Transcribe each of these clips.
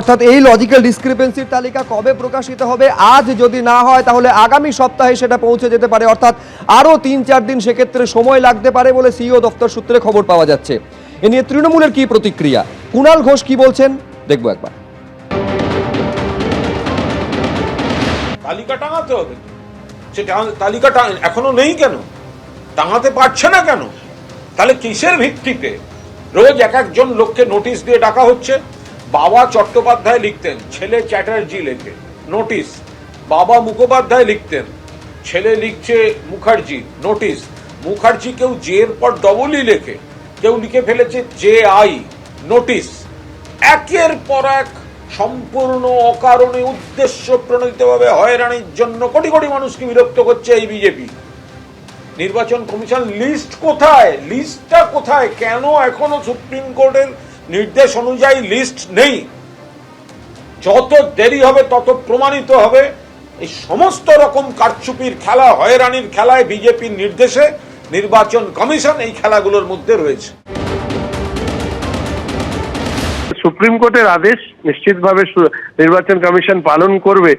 অর্থাৎ এই লজিক্যাল ডিসক্রিপেন্সির তালিকা কবে প্রকাশিত হবে, আজ যদি না হয়, তাহলে আগামী সপ্তাহে সেটা পৌঁছে যেতে পারে। অর্থাৎ আরও তিন চার দিন সেক্ষেত্রে সময় লাগতে পারে বলে সিইও দপ্তর সূত্রে খবর পাওয়া যাচ্ছে। এ নিয়ে তৃণমূলের কি প্রতিক্রিয়া? কুণাল ঘোষ কি বলছেন? দেখব একবার। তালিকা টাঙাতে হবে। সে তালিকা এখনও নেই কেন? টাঙাতে পারছে না কেন? তাহলে কিসের ভিত্তিতে? রোজ এক একজন লোককে নোটিশ দিয়ে ডাকা হচ্ছে। বাবা চট্টোপাধ্যায় লিখতেন, ছেলে চ্যাটার্জি লেখে। নোটিশ বাবা মুখোপাধ্যায় লিখতেন, ছেলে লিখছে মুখার্জি। নোটিশ মুখার্জি কেউ জে এর পর ডবলই লেখে। কেউ লিখে ফেলেছে জে আই নোটিশ একের পর এক সম্পূর্ণ অকারণে উদ্দেশ্য প্রণোদিতভাবে হয়রানির জন্য কোটি কোটি মানুষকে বিরক্ত করছে এই বিজেপি। নির্বাচন কমিশন লিস্ট কোথায়? লিস্টটা কোথায়? কেন এখনও সুপ্রিম কোর্টের নির্দেশ অনুযায়ী লিস্ট নেই। যত দেরি হবে, তত প্রমাণিত হবে। এই সমস্ত রকম কারচুপির খেলা, হয়রানির খেলায় বিজেপির নির্দেশে নির্বাচন কমিশন এই খেলাগুলোর মধ্যে রয়েছে। সুপ্রিম কোর্টের আদেশ নিশ্চিতভাবে নির্বাচন কমিশন পালন করবে।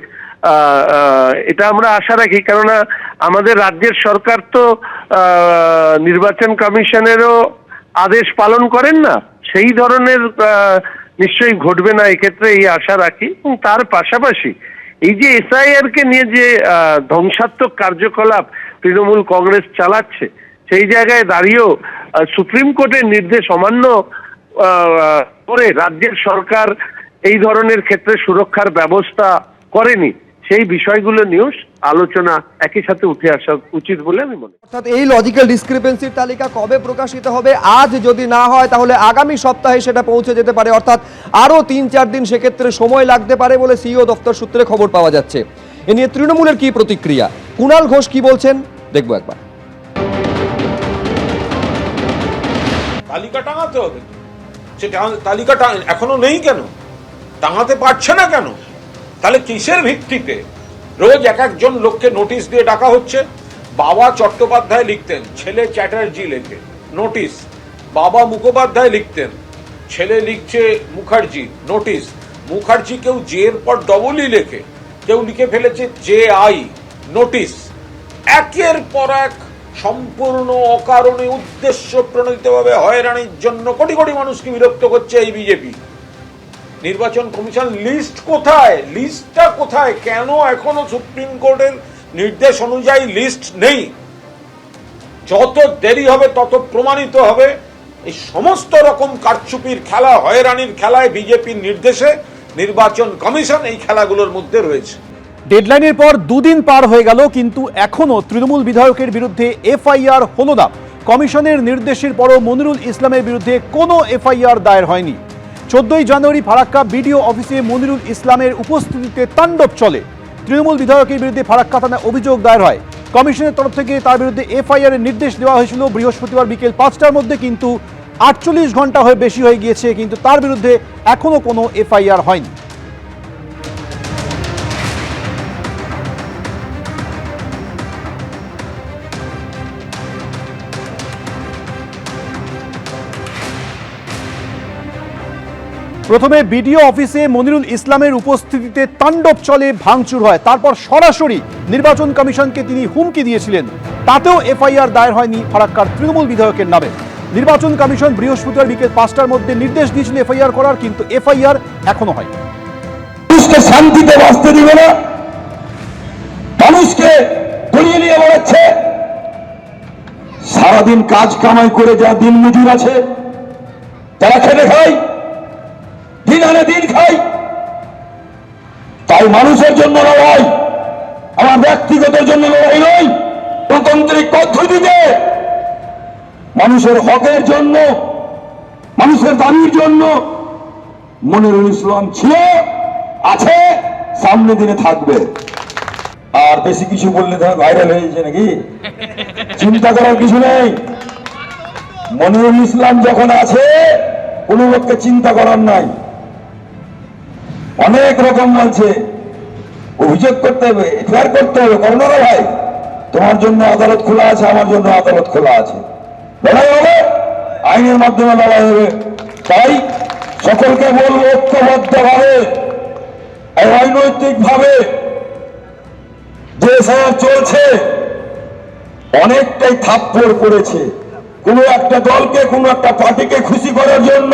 এটা আমরা আশা রাখি, কেননা আমাদের রাজ্যের সরকার তো নির্বাচন কমিশনেরও আদেশ পালন করেন না। সেই ধরনের নিশ্চয়ই ঘটবে না, এক্ষেত্রে এই আশা রাখি। এবং তার পাশাপাশি এই যে এসআইআর কে নিয়ে যে ধ্বংসাত্মক কার্যকলাপ তৃণমূল কংগ্রেস চালাচ্ছে, সেই জায়গায় দাঁড়িয়েও সুপ্রিম কোর্টের নির্দেশ অমান্য করে রাজ্যের সরকার এই ধরনের ক্ষেত্রে সুরক্ষার ব্যবস্থা করেনি। সেই বিষয়গুলো নিয়েও আলোচনা একই সাথে উঠে আসা উচিত বলে আমি মনে করি। অর্থাৎ এই লজিক্যাল ডিসক্রিপেন্সির তালিকা কবে প্রকাশিত হবে আজ যদি না হয় তাহলে আগামী সপ্তাহে সেটা পৌঁছে যেতে পারে। অর্থাৎ আরও তিন চার দিন সেক্ষেত্রে সময় লাগতে পারে বলে সিইও দপ্তর সূত্রে খবর পাওয়া যাচ্ছে। এ নিয়ে তৃণমূলের কি প্রতিক্রিয়া? কুণাল ঘোষ কি বলছেন? দেখব একবার। তালিকা টাঙাতে হবে। সে তালিকা টাঙ- এখনও নেই কেন? টাঙাতে পারছে না কেন? তাহলে কিসের ভিত্তিতে? রোজ এক একজন লোককে নোটিশ দিয়ে ডাকা হচ্ছে। বাবা চট্টোপাধ্যায় লিখতেন, ছেলে চ্যাটার্জি লেখে। নোটিশ, বাবা মুখোপাধ্যায় লিখতেন, ছেলে লিখছে মুখার্জি, নোটিশ। মুখার্জি কেউ জে এর পর ডবলই লেখে। কেউ লিখে ফেলেছে জে আই, নোটিশ। একের পর এক সম্পূর্ণ অকারণে উদ্দেশ্য প্রণোদিতভাবে হয়রানির জন্য কোটি কোটি মানুষকে বিরক্ত করছে এই বিজেপি। নির্বাচন কমিশন লিস্ট কোথায়? লিস্টটা কোথায়? কেন এখনও সুপ্রিম কোর্টের নির্দেশ অনুযায়ী লিস্ট নেই? যত দেরি হবে, তত প্রমাণিত হবে। এই সমস্ত রকম কারচুপির খেলা, হয়রানির খেলায় বিজেপির নির্দেশে নির্বাচন কমিশন এই খেলাগুলোর মধ্যে রয়েছে। ডেডলাইনের পর দুদিন পার হয়ে গেল, কিন্তু এখনও তৃণমূল বিধায়কের বিরুদ্ধে এফআইআর হলো না। কমিশনের নির্দেশের পরও মনিরুল ইসলামের বিরুদ্ধে কোনো এফআইআর দায়ের হয়নি। চোদ্দই জানুয়ারি ফারাক্কা বিডিও অফিসে মনিরুল ইসলামের উপস্থিতিতে তাণ্ডব চলে। তৃণমূল বিধায়কের বিরুদ্ধে ফারাক্কা থানায় অভিযোগ দায়ের হয়। কমিশনের তরফ থেকে তার বিরুদ্ধে এফআইআর এর নির্দেশ দেওয়া হয়েছিল বৃহস্পতিবার বিকেল পাঁচটার মধ্যে, কিন্তু আটচল্লিশ ঘণ্টা হয়ে বেশি হয়ে গিয়েছে, কিন্তু তার বিরুদ্ধে এখনও কোনো এফআইআর হয়নি। প্রথমে বিডিও অফিসে মনিরুল ইসলামের উপস্থিতিতে তাণ্ডব চলে, ভাঙচুর হয়। তারপর সরাসরি নির্বাচন কমিশনকে তিনি হুমকি দিয়েছিলেন। তাতেও এফআইআর দায়ের হয়নি ফারাক্কার তৃণমূল বিধায়কের নামে। নির্বাচন কমিশন বৃহস্পতিবার বিকেল পাঁচটার মধ্যে নির্দেশ দিয়েছিল এফআইআর করার, কিন্তু এফআইআর এখনও হয় মানুষকে শান্তিতে বাঁচতে দিবে না। মানুষকে গড়িয়ে নিয়ে বেড়াচ্ছে সারাদিন কাজ কামাই করে যা দিন মজুর আছে, তারা খেতে খায়। আনে দিন খাই। তাই মানুষের জন্য লড়াই, আমার ব্যক্তিগত জন্য লড়াই নয়, গণতান্ত্রিক পদ্ধতিতে। মানুষের হকের জন্য, মানুষের দাবির জন্য মনিরুল ইসলাম ছিল, আছে, সামনে দিনে থাকবে। আর বেশি কিছু বললে ধর ভাইরাল হয়ে যাচ্ছে নাকি? চিন্তা করার কিছু নেই। মনিরুল ইসলাম যখন আছে, কোন লোককে চিন্তা করার নাই। অনেক রকম বলছে। অভিযোগ করতে হবে, এফআইআর করতে হবে। করো ভাই তোমার জন্য আদালত খোলা আছে, আমার জন্য আদালত খোলা আছে। লড়াই হবে, আইনের মাধ্যমে লড়াই হবে। তাই সকলকে বলব ঐক্যবদ্ধভাবে অনৈতিক ভাবে যে এফআইআর চলছে, অনেকটাই থাপ্পড় করেছে কোনো একটা দলকে, কোনো একটা পার্টিকে খুশি করার জন্য